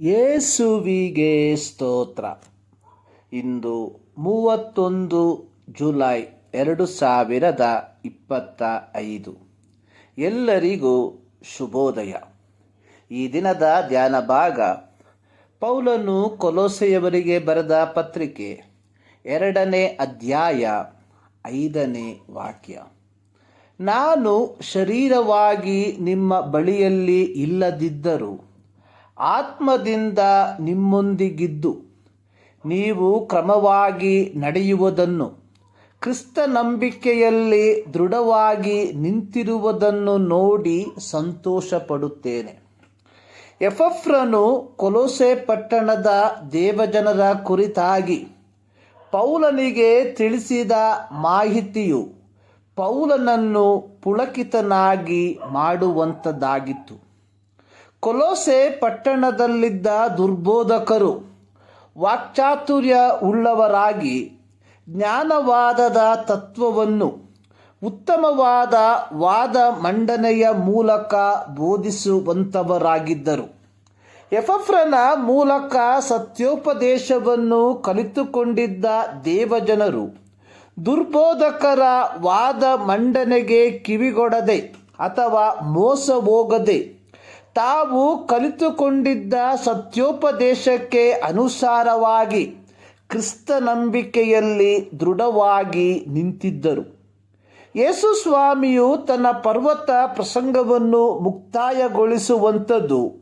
ಯೇಸುವಿಗೆ ಸ್ತೋತ್ರ. ಇಂದು ಮೂವತ್ತೊಂದು ಜುಲೈ ಎರಡು ಸಾವಿರದ ಇಪ್ಪತ್ತ ಐದು. ಎಲ್ಲರಿಗೂ ಶುಭೋದಯ. ಈ ದಿನದ ಧ್ಯಾನ ಭಾಗ ಪೌಲನು ಕೊಲೋಸೆಯವರಿಗೆ ಬರೆದ ಪತ್ರಿಕೆ ಎರಡನೇ ಅಧ್ಯಾಯ ಐದನೇ ವಾಕ್ಯ. ನಾನು ಶರೀರವಾಗಿ ನಿಮ್ಮ ಬಳಿಯಲ್ಲಿ ಇಲ್ಲದಿದ್ದರೂ ಆತ್ಮದಿಂದ ನಿಮ್ಮೊಂದಿಗಿದ್ದು. ನೀವು ಕ್ರಮವಾಗಿ ನಡೆಯುವುದನ್ನು, ಕ್ರಿಸ್ತ ನಂಬಿಕೆಯಲ್ಲಿ ದೃಢವಾಗಿ ನಿಂತಿರುವುದನ್ನು ನೋಡಿ ಸಂತೋಷಪಡುತ್ತೇನೆ. ಎಫಫ್ರನು ಕೊಲೋಸೆ ಪಟ್ಟಣದ ದೇವಜನರ ಕುರಿತಾಗಿ ಪೌಲನಿಗೆ ತಿಳಿಸಿದ ಮಾಹಿತಿಯು ಪೌಲನನ್ನು ಪುಳಕಿತನಾಗಿ ಮಾಡುವಂಥದ್ದಾಗಿತ್ತು ಕೊಲೋಸೆ ಪಟ್ಟಣದಲ್ಲಿದ್ದ ದುರ್ಬೋಧಕರು ವಾಕ್ಚಾತುರ್ಯ ಉಳ್ಳವರಾಗಿ ಜ್ಞಾನವಾದದ ತತ್ವವನ್ನು ಉತ್ತಮವಾದ ವಾದ ಮಂಡನೆಯ ಮೂಲಕ ಬೋಧಿಸುವಂಥವರಾಗಿದ್ದರು ಎಫಫ್ರನ ಮೂಲಕ ಸತ್ಯೋಪದೇಶವನ್ನು ಕಲಿತುಕೊಂಡಿದ್ದ ದೇವಜನರು ದುರ್ಬೋಧಕರ ವಾದ ಮಂಡನೆಗೆ ಕಿವಿಗೊಡದೆ ಅಥವಾ ಮೋಸ ಹೋಗದೆ ತಾವು ಕಲಿತುಕೊಂಡಿದ್ದ ಸತ್ಯೋಪದೇಶಕ್ಕೆ ಅನುಸಾರವಾಗಿ ಕ್ರಿಸ್ತ ನಂಬಿಕೆಯಲ್ಲಿ ದೃಢವಾಗಿ ನಿಂತಿದ್ದರು. ಯೇಸು ಸ್ವಾಮಿಯು ತನ್ನ ಪರ್ವತ ಪ್ರಸಂಗವನ್ನು ಮುಕ್ತಾಯಗೊಳಿಸುವಂಥದ್ದು.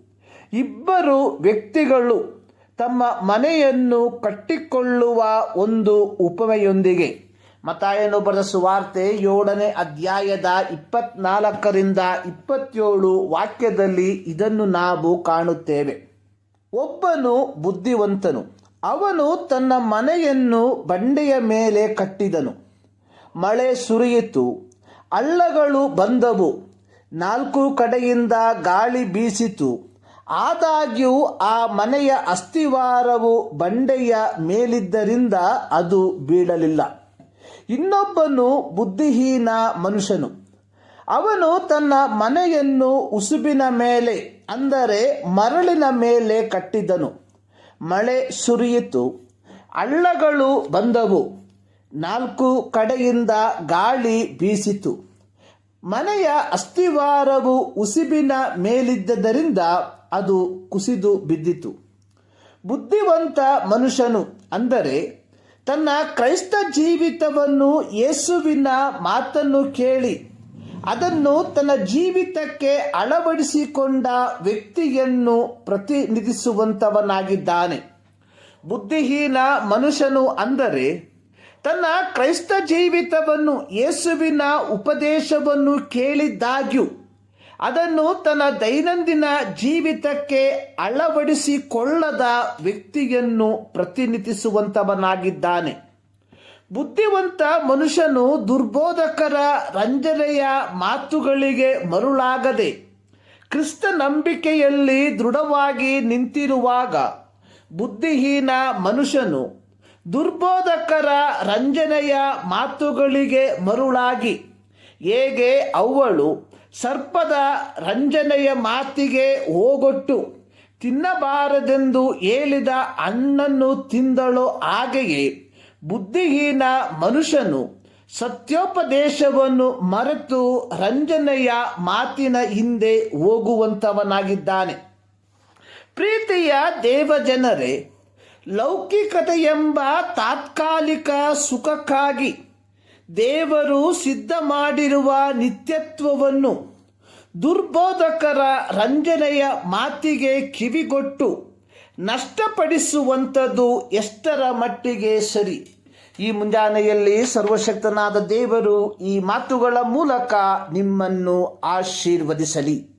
ಇಬ್ಬರು ವ್ಯಕ್ತಿಗಳು ತಮ್ಮ ಮನೆಯನ್ನು ಕಟ್ಟಿಕೊಳ್ಳುವ ಒಂದು ಉಪಮೆಯೊಂದಿಗೆ ಮತಾಯನು ಬರೆದ ಸುವಾರ್ತೆ ಏಳನೇ ಅಧ್ಯಾಯದ ಇಪ್ಪತ್ನಾಲ್ಕರಿಂದ ಇಪ್ಪತ್ತೇಳು ವಾಕ್ಯದಲ್ಲಿ ಇದನ್ನು ನಾವು ಕಾಣುತ್ತೇವೆ. ಒಬ್ಬನು ಬುದ್ಧಿವಂತನು. ಅವನು ತನ್ನ ಮನೆಯನ್ನು ಬಂಡೆಯ ಮೇಲೆ ಕಟ್ಟಿದನು. ಮಳೆ ಸುರಿಯಿತು. ಹಳ್ಳಗಳು ಬಂದವು. ನಾಲ್ಕು ಕಡೆಯಿಂದ ಗಾಳಿ ಬೀಸಿತು. ಆದಾಗ್ಯೂ ಆ ಮನೆಯ ಅಸ್ಥಿವಾರವು ಬಂಡೆಯ ಮೇಲಿದ್ದರಿಂದ ಅದು ಬೀಳಲಿಲ್ಲ. ಇನ್ನೊಬ್ಬನು ಬುದ್ಧಿಹೀನ ಮನುಷ್ಯನು. ಅವನು ತನ್ನ ಮನೆಯನ್ನು ಉಸುಬಿನ ಮೇಲೆ, ಅಂದರೆ ಮರಳಿನ ಮೇಲೆ ಕಟ್ಟಿದನು. ಮಳೆ ಸುರಿಯಿತು, ಹಳ್ಳಗಳು ಬಂದವು, ನಾಲ್ಕು ಕಡೆಯಿಂದ ಗಾಳಿ ಬೀಸಿತು. ಮನೆಯ ಅಸ್ಥಿವಾರವು ಉಸಿಬಿನ ಮೇಲಿದ್ದರಿಂದ ಅದು ಕುಸಿದು ಬಿದ್ದಿತು. ಬುದ್ಧಿವಂತ ಮನುಷ್ಯನು ಅಂದರೆ ತನ್ನ ಕ್ರೈಸ್ತ ಜೀವಿತವನ್ನು ಯೇಸುವಿನ ಮಾತನ್ನು ಕೇಳಿ, ಅದನ್ನು ತನ್ನ ಜೀವಿತಕ್ಕೆ ಅಳವಡಿಸಿಕೊಂಡ ವ್ಯಕ್ತಿಯನ್ನು ಪ್ರತಿನಿಧಿಸುವಂತವನಾಗಿದ್ದಾನೆ. ಬುದ್ಧಿಹೀನ ಮನುಷ್ಯನು ಅಂದರೆ, ತನ್ನ ಕ್ರೈಸ್ತ ಜೀವಿತವನ್ನು ಯೇಸುವಿನ ಉಪದೇಶವನ್ನು ಕೇಳಿದ್ದಾಗ್ಯೂ ಅದನ್ನು ತನ್ನ ದೈನಂದಿನ ಜೀವಿತಕ್ಕೆ ಅಳವಡಿಸಿಕೊಳ್ಳದ ವ್ಯಕ್ತಿಯನ್ನು ಪ್ರತಿನಿಧಿಸುವಂತವನಾಗಿದ್ದಾನೆ ಬುದ್ಧಿವಂತ ಮನುಷ್ಯನು ದುರ್ಬೋಧಕರ ರಂಜನೆಯ ಮಾತುಗಳಿಗೆ ಮರುಳಾಗದೆ ಕ್ರಿಸ್ತ ನಂಬಿಕೆಯಲ್ಲಿ ದೃಢವಾಗಿ ನಿಂತಿರುವಾಗ ಬುದ್ಧಿಹೀನ ಮನುಷ್ಯನು ದುರ್ಬೋಧಕರ ರಂಜನೆಯ ಮಾತುಗಳಿಗೆ ಮರುಳಾಗಿ, ಹೇಗೆ ಅವಳು ಸರ್ಪದ ರಂಜನೆಯ ಮಾತಿಗೆ ಹೋಗೊಟ್ಟು ತಿನ್ನಬಾರದೆಂದು ಹೇಳಿದ ಹಣ್ಣನ್ನು ತಿಂದಳೋ ಹಾಗೆಯೇ ಬುದ್ಧಿಹೀನ ಮನುಷ್ಯನು ಸತ್ಯೋಪದೇಶವನ್ನು ಮರೆತು ರಂಜನೆಯ ಮಾತಿನ ಹಿಂದೆ ಹೋಗುವಂತವನಾಗಿದ್ದಾನೆ ಪ್ರೀತಿಯ ದೇವಜನರೇ, ಲೌಕಿಕತೆಯೆಂಬ ತಾತ್ಕಾಲಿಕ ಸುಖಕ್ಕಾಗಿ ದೇವರು ಸಿದ್ಧ ಮಾಡಿರುವ ನಿತ್ಯತ್ವವನ್ನು ದುರ್ಬೋಧಕರ ರಂಜನೆಯ ಮಾತಿಗೆ ಕಿವಿಗೊಟ್ಟು ನಷ್ಟಪಡಿಸುವಂಥದ್ದು ಎಷ್ಟರ ಮಟ್ಟಿಗೆ ಸರಿ? ಈ ಮುಂಜಾನೆಯಲ್ಲಿ ಸರ್ವಶಕ್ತನಾದ ದೇವರು ಈ ಮಾತುಗಳ ಮೂಲಕ ನಿಮ್ಮನ್ನು ಆಶೀರ್ವದಿಸಲಿ.